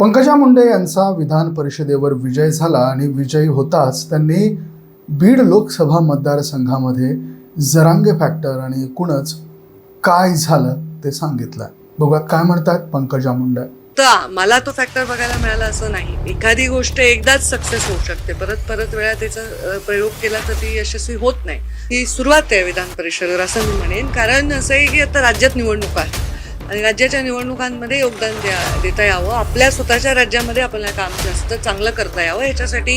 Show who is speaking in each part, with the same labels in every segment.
Speaker 1: पंकजा मुंडे यांचा विधान परिषदेवर विजय झाला आणि विजयी होताच त्यांनी बीड लोकसभा मतदारसंघामध्ये जरांगे फॅक्टर आणि एकूणच काय झालं ते सांगितलं. बघा काय म्हणतात पंकजा मुंडे.
Speaker 2: तर मला तो फॅक्टर बघायला मिळाला असं नाही. एखादी गोष्ट एकदाच सक्सेस होऊ शकते. परत परत वेळा त्याचा प्रयोग केला तर ती यशस्वी होत नाही. ही सुरुवात आहे विधान परिषदेवर असं मी म्हणेन. कारण असं आहे की आता राज्यात निवडणूक आहे. आणि राज्याच्या निवडणुकांमध्ये योगदान द्या देता यावं. आपल्या स्वतःच्या राज्यामध्ये आपल्याला काम जास्त चांगलं करता यावं. याच्यासाठी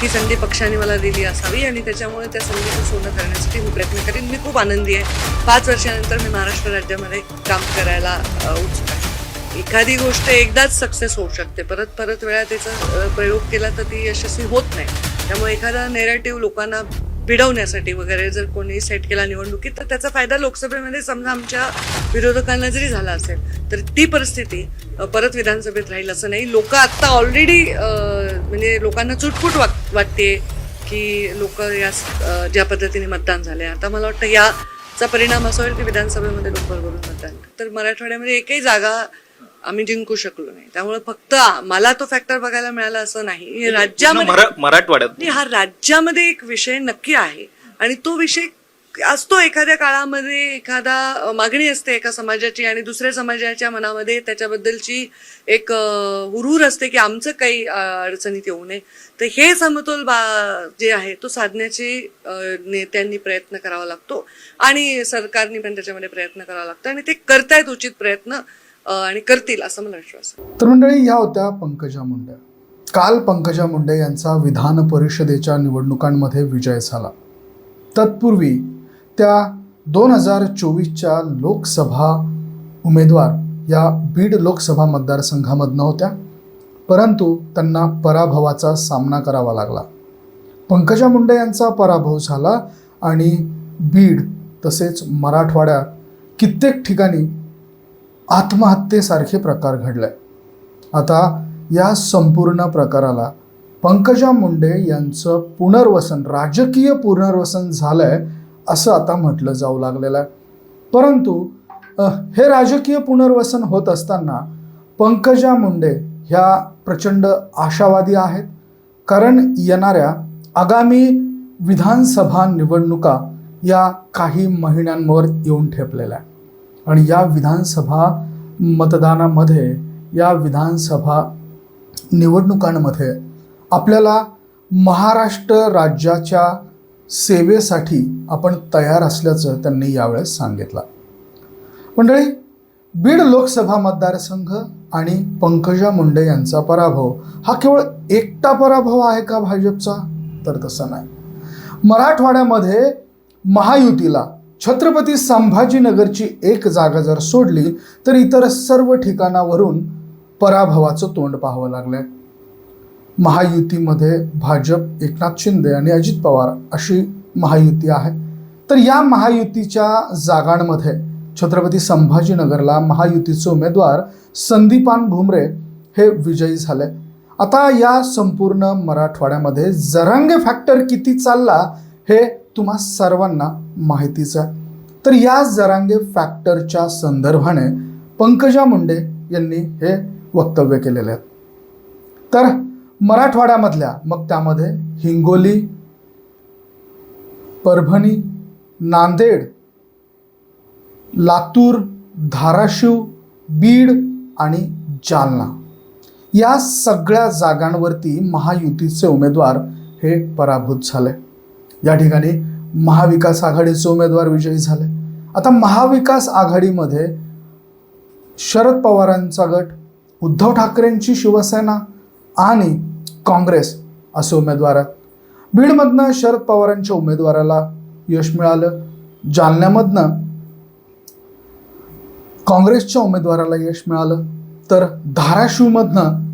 Speaker 2: ही संधी पक्षाने मला दिली असावी आणि त्याच्यामुळे त्या संधीचं सोनं करण्यासाठी मी प्रयत्न करेन. मी खूप आनंदी आहे. पाच वर्षानंतर मी महाराष्ट्र राज्यामध्ये काम करायला उत्सुक आहे. एखादी गोष्ट एकदाच सक्सेस होऊ शकते. परत परत वेळा त्याचा प्रयोग केला तर ती यशस्वी होत नाही. त्यामुळे एखादा नेरेटिव्ह लोकांना भिडवण्यासाठी वगैरे जर कोणी सेट केला निवडणुकीत तर त्याचा फायदा लोकसभेमध्ये समजा आमच्या विरोधकांना जरी झाला असेल तर ती परिस्थिती परत विधानसभेत राहील असं नाही. लोक आत्ता ऑलरेडी म्हणजे लोकांना चुटपुट वाट वाटते की लोक या ज्या पद्धतीने मतदान झाले. आता मला वाटतं याचा परिणाम असा होईल की विधानसभेमध्ये लोक भरभरून मतदान तर मराठवाड्यामध्ये एकही जागा आम्ही जिंकू शकलो नाही. त्यामुळे फक्त मला तो फॅक्टर बघायला मिळाला असं नाही. राज्यामध्ये
Speaker 3: मरा- मराठवाड्यात.
Speaker 2: हा राज्यामध्ये एक विषय नक्की आहे. आणि तो विषय असतो एखाद्या काळामध्ये एखादा मागणी असते एका समाजाची आणि दुसऱ्या समाजाच्या मनामध्ये त्याच्याबद्दलची एक हुरूर असते की आमचं काही अडचणीत येऊ नये. तर हे समतोल बा जे आहे तो साधण्याचे नेत्यांनी प्रयत्न करावा लागतो. आणि सरकारने पण त्याच्यामध्ये प्रयत्न करावा लागतो. आणि ते करतायत उचित प्रयत्न. आणि करतील असं मला विश्वास
Speaker 1: तर मंडळी या होत्या पंकजा मुंडे. काल पंकजा मुंडे यांचा विधान परिषदेच्या निवडणुकांमध्ये विजय झाला. तत्पूर्वी त्या दोन हजार चोवीसच्या लोकसभा उमेदवार या बीड लोकसभा मतदारसंघामधनं होत्या. परंतु त्यांना पराभवाचा सामना करावा लागला. पंकजा मुंडे यांचा पराभव झाला आणि बीड तसेच मराठवाड्यात कित्येक ठिकाणी आत्महत्येसारखे प्रकार घडले. आता या संपूर्ण प्रकाराला पंकजा मुंडे यांचं पुनर्वसन राजकीय पुनर्वसन झालं आहे असं आता म्हटलं जाऊ लागलेलं आहे. परंतु हे राजकीय पुनर्वसन होत असताना पंकजा मुंडे ह्या प्रचंड आशावादी आहेत. कारण येणाऱ्या आगामी विधानसभा निवडणुका या काही महिन्यांवर येऊन ठेपलेल्या आहे आणि या विधानसभा मतदानामध्ये या विधानसभा निवडणुकांमध्ये आपल्याला महाराष्ट्र राज्याच्या सेवेसाठी आपण तयार असल्याचं त्यांनी यावेळेस सांगितलं. मंडळी बीड लोकसभा मतदारसंघ आणि पंकजा मुंडे यांचा पराभव हा केवळ एकटा पराभव आहे का भाजपचा? तर तसा नाही. मराठवाड्यामध्ये महायुतीला छत्रपती संभाजीनगरची एक जागा जर सोडली तर इतर सर्व ठिकाणावरून पराभवाचं तोंड पाहावं लागलंय. महायुतीमध्ये भाजप एकनाथ शिंदे आणि अजित पवार अशी महायुती आहे. तर या महायुतीच्या जागांमध्ये छत्रपती संभाजीनगरला महायुतीचे उमेदवार संदीपान भुमरे हे विजयी झाले. आता या संपूर्ण मराठवाड्यामध्ये जरांगे फॅक्टर किती चालला हे तुम्हा सर्वांना माहितीच आहे. तर या जरांगे फॅक्टरच्या संदर्भाने पंकजा मुंडे यांनी हे वक्तव्य केलेले आहेत तर मराठवाड्यामधल्या मग त्यामध्ये हिंगोली परभणी नांदेड लातूर धाराशिव बीड आणि जालना या सगळ्या जागांवरती महायुतीचे उमेदवार हे पराभूत झाले. या ठिकाणी महाविकास आघाडीचे उमेदवार विजयी झाले. आता महाविकास आघाडीमध्ये शरद पवारांचा गट उद्धव ठाकरेंची शिवसेना आणि काँग्रेस असे उमेदवार आहेत. बीडमधनं शरद पवारांच्या उमेदवाराला यश मिळालं. जालन्यामधनं काँग्रेसच्या उमेदवाराला यश मिळालं. तर धाराशिवमधनं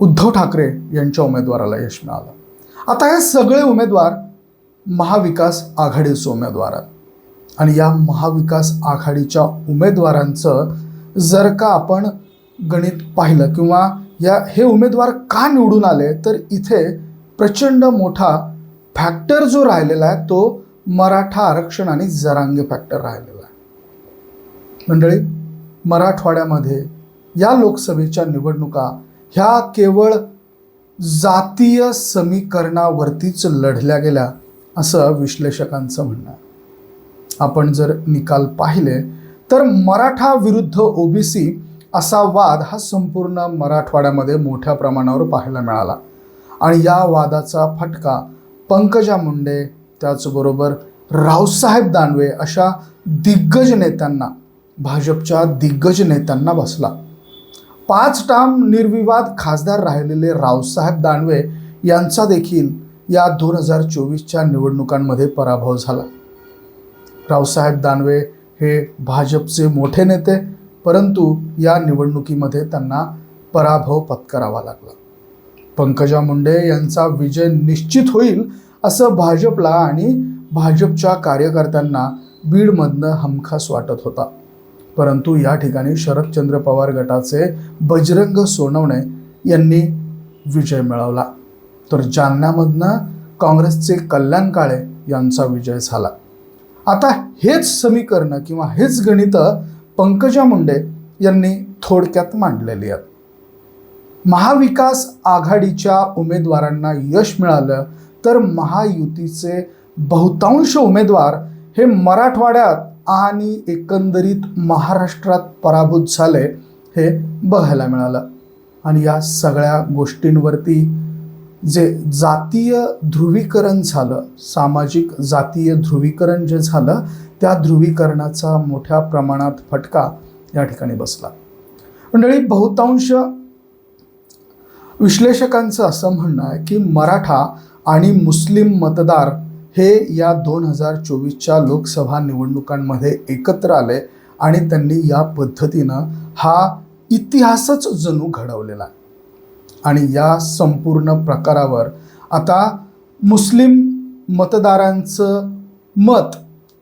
Speaker 1: उद्धव ठाकरे यांच्या उमेदवाराला यश मिळालं. आता हे सगळे उमेदवार महाविकास आघाडीचे उमेदवार. आहेत आणि या महाविकास आघाडीच्या उमेदवारांचं जर का आपण गणित पाहिलं किंवा या हे उमेदवार का निवडून आले तर इथे प्रचंड मोठा फॅक्टर जो राहिलेला आहे तो मराठा आरक्षण आणि जरांगे फॅक्टर राहिलेला आहे. मंडळी मराठवाड्यामध्ये या लोकसभेच्या निवडणुका ह्या केवळ जातीय समीकरणावरतीच लढल्या गेल्या. असं विश्लेषकांचं म्हणणं आहे. आपण जर निकाल पाहिले तर मराठा विरुद्ध ओबीसी असा वाद हा संपूर्ण मराठवाड्यामध्ये मोठ्या प्रमाणावर पाहायला मिळाला. आणि या वादाचा फटका पंकजा मुंडे त्याचबरोबर रावसाहेब दानवे अशा दिग्गज नेत्यांना भाजपच्या दिग्गज नेत्यांना बसला. पाच टाम निर्विवाद खासदार राहिलेले रावसाहेब दानवे यांचा देखील या दोन हजार चोवीसच्या निवडणुकांमध्ये पराभव झाला. रावसाहेब दानवे हे भाजपचे मोठे नेते परंतु या निवडणुकीमध्ये त्यांना पराभव पत्करावा लागला. पंकजा मुंडे यांचा विजय निश्चित होईल असं भाजपला आणि भाजपच्या कार्यकर्त्यांना बीडमधनं हमखास वाटत होता. परंतु या ठिकाणी शरदचंद्र पवार गटाचे बजरंग सोनवणे यांनी विजय मिळवला. तर जालन्यामधनं काँग्रेसचे कल्याण काळे यांचा विजय झाला. आता हेच समीकरणं किंवा हेच गणितं पंकजा मुंडे यांनी थोडक्यात मांडलेली आहेत. महाविकास आघाडीच्या उमेदवारांना यश मिळालं तर महायुतीचे बहुतांश उमेदवार हे मराठवाड्यात आणि एकंदरीत महाराष्ट्रात पराभूत झाले हे बघायला मिळालं. आणि या सगळ्या गोष्टींवरती जे जातीय ध्रुवीकरण झालं सामाजिक जातीय ध्रुवीकरण जे झालं त्या ध्रुवीकरणाचा मोठ्या प्रमाणात फटका या ठिकाणी बसला. मंडळी बहुतांश विश्लेषकांचं असं म्हणणं आहे की मराठा आणि मुस्लिम मतदार हे या दोन हजार चोवीसच्या लोकसभा निवडणुकांमध्ये एकत्र आले आणि त्यांनी या पद्धतीनं हा इतिहासच जणू घडवलेला आहे. आणि या संपूर्ण प्रकारावर. आता मुस्लिम मतदारांचं मत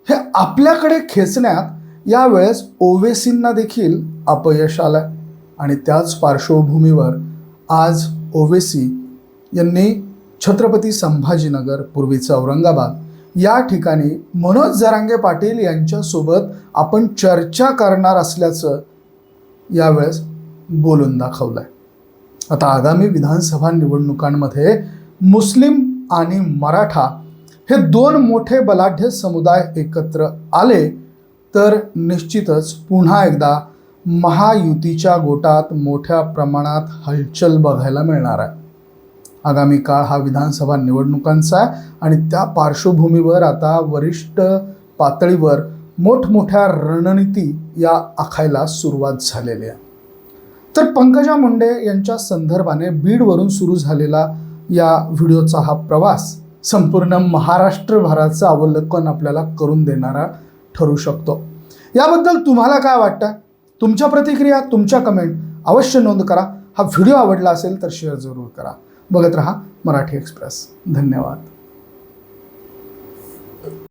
Speaker 1: हे आपल्याकडे खेचण्यात यावेळेस ओवेसींना देखील अपयश आलं आणि त्याच पार्श्वभूमीवर आज ओवेसी यांनी छत्रपती संभाजीनगर पूर्वीचं औरंगाबाद या ठिकाणी मनोज जरांगे पाटील यांच्यासोबत आपण चर्चा करणार असल्याचं यावेळेस बोलून दाखवलं आहे आता आगामी विधानसभा निवडणुकांमध्ये मुस्लिम आणि मराठा हे दोन मोठे बलाढ्य समुदाय एकत्र आले तर निश्चितच पुन्हा एकदा महायुतीच्या गोटात मोठ्या प्रमाणात हलचल बघायला मिळणार आहे. आगामी काळ हा विधानसभा निवडणुकांचा आहे आणि त्या पार्श्वभूमीवर आता वरिष्ठ पातळीवर मोठमोठ्या रणनीती या आखायला सुरुवात झालेली आहे. तर पंकजा मुंडे यांच्या संदर्भाने बीडवरून सुरू झालेला या व्हिडिओचा हा प्रवास संपूर्ण महाराष्ट्रभराचं अवलोकन आपल्याला करून देणारा ठरू शकतो. याबद्दल तुम्हाला काय वाटतं? तुमच्या प्रतिक्रिया तुमच्या कमेंट अवश्य नोंद करा. हा व्हिडिओ आवडला असेल तर शेअर जरूर करा. बघत रहा मराठी एक्सप्रेस. धन्यवाद.